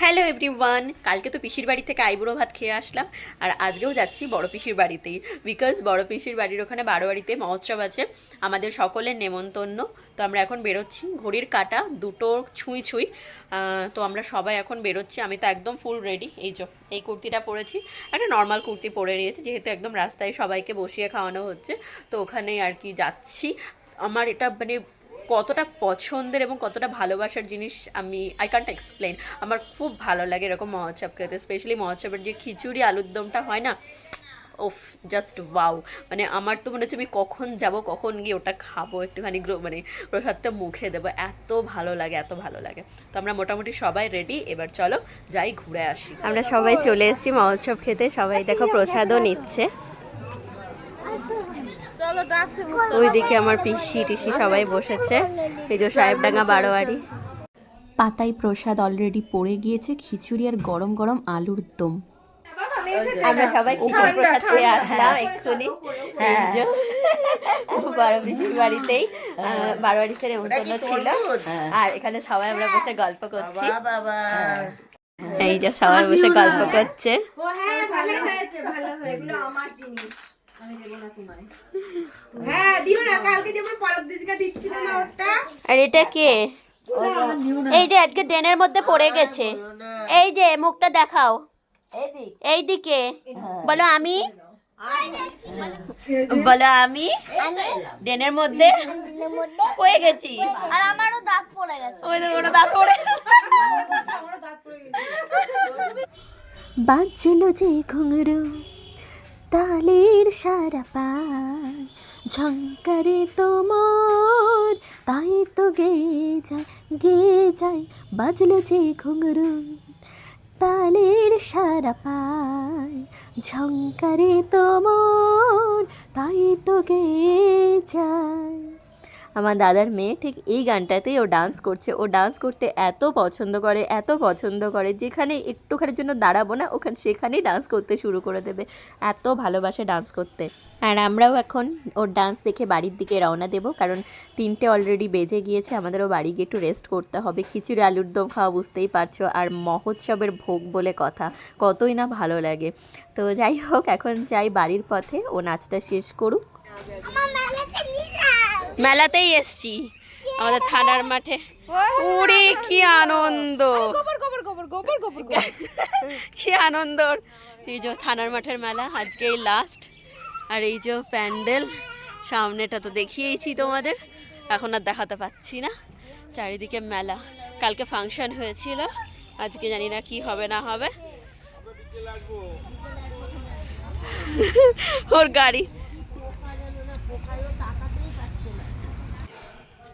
Hello everyone, কালকে তো পিসির বাড়ি থেকে আইবুড়ো ভাত খেয়ে আসলাম, আর আজকেও যাচ্ছি বড় পিসির বাড়িতেই বিকজ বড় পিসির বাড়ির ওখানে বারোয়ারিতে মহোৎসব আছে, আমাদের সকলের নেমন্তন্ন, তো আমরা এখন বেরোচ্ছি, ঘড়ির কাটা, দুটো ছুঁই ছুঁই তো আমরা সবাই এখন বেরোচ্ছি, আমি তো একদম ফুল রেডি এই যে, এই কুর্তিটা পরেছি, একটা নর্মাল কুর্তি পরে নিয়েছি, যেহেতু একদম রাস্তায় সবাইকে বসিয়ে খাওয়ানো হচ্ছে, তো ওখানে আর কি যাচ্ছি, আমার এটা মানে কতটা পছন্দের এবং কতটা ভালোবাসার জিনিস আমি আই কান্ট এক্সপ্লেন আমার খুব ভালো লাগে এরকম মহোৎসব খেতে স্পেশালি মহোৎসবের যে খিচুড়ি আলুর দমটা হয় না, ওফ জাস্ট ওয়াও মানে আমার তো মনে হচ্ছে আমি কখন যাব, কখন গিয়ে ওটা খাব, একটুখানি মানে প্রসাদটা মুখে দেবো। এত ভালো লাগে, এত ভালো লাগে। তো আমরা মোটামুটি সবাই রেডি এবার চলো যাই ঘুরে আসি। আমরা সবাই চলে এসেছি মহোৎসব খেতে, সবাই দেখো প্রসাদও নিচ্ছে। ওইদিকে আমার পিসি টিসি সবাই বসেছে। এই যে সাহেবডাঙ্গা বারোয়ারি। পাতায় প্রসাদ অলরেডি পড়ে গিয়েছে খিচুড়ি আর গরম গরম আলুর দম। আমরা সবাই খিচুড়ি প্রসাদ খেয়ে আসলাম অ্যাকচুয়ালি বারো পিসির বাড়িতেই নেমন্তন্ন ছিল। আর এখানে সবাই আমরা বসে গল্প করছি। এই যে সবাই বসে গল্প করছে। হ্যাঁ না ওটা আর এটা কে? এই যে আজকে ড্রেনের মধ্যে পড়ে গেছে। এই যে মুখটা দেখাও। এই দিকে। বলো আমি? বলো আমি? ড্রেনের মধ্যে? পড়ে গেছি। আর আমারও দাঁত পড়ে গেছে। ওই তো ওটা দাঁত পড়ে বাজলো যে ঘুঙরু। তালের সারা পায় ঝঙ্কারে তোমার, তাই তো গে যায় গে যায়, বাজলো যে ঘুঙরু। তালের সারা পায় ঝঙ্কারে তোমার, তাই তো গে যায়। আমার দাদার মেয়ে ঠিক এই গানটাতেই ও ডান্স করছে। ও ডান্স করতে এত পছন্দ করে, এত পছন্দ করে, যেখানে একটুখানির জন্য দাঁড়াবো না, ওখানে সেখানেই ডান্স করতে শুরু করে দেবে। এত ভালোবাসে ডান্স করতে। আর আমরাও এখন ওর ডান্স দেখে বাড়ির দিকে রওনা দেবো, কারণ তিনটে অলরেডি বেজে গিয়েছে, আমাদেরও বাড়ি গিয়ে একটু রেস্ট করতে হবে। খিচুড়ি, আলুর দম খাওয়া বুঝতেই পারছ, আর মহোৎসবের ভোগ বলে কথা, কতই না ভালো লাগে। তো যাই হোক, এখন যাই বাড়ির পথে, ও নাচটা শেষ করুক। মেলাতেই এসছি। আমাদের থানার মাঠে। ওরে কি আনন্দ। কি আনন্দ। এই যে থানার মাঠের মেলা আজকেই লাস্ট আর এই যে প্যান্ডেল সামনেটা তো দেখিয়েইছি তোমাদের। এখন আর দেখাতে পাচ্ছি না। চারিদিকে মেলা। কালকে ফাংশন হয়েছিল। আজকে জানি না কি হবে না হবে। ওর গাড়ি।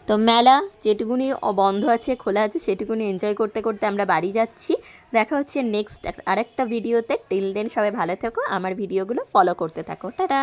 তো মেলা যেটুকুনি বন্ধ আছে, খোলা আছে, সেটুকুনি এনজয় করতে করতে আমরা বাড়ি যাচ্ছি। দেখা হচ্ছে নেক্সট আরেকটা ভিডিওতে টিল দেন সবাই ভালো থেকো, আমার ভিডিওগুলো ফলো করতে থাকো। টাটা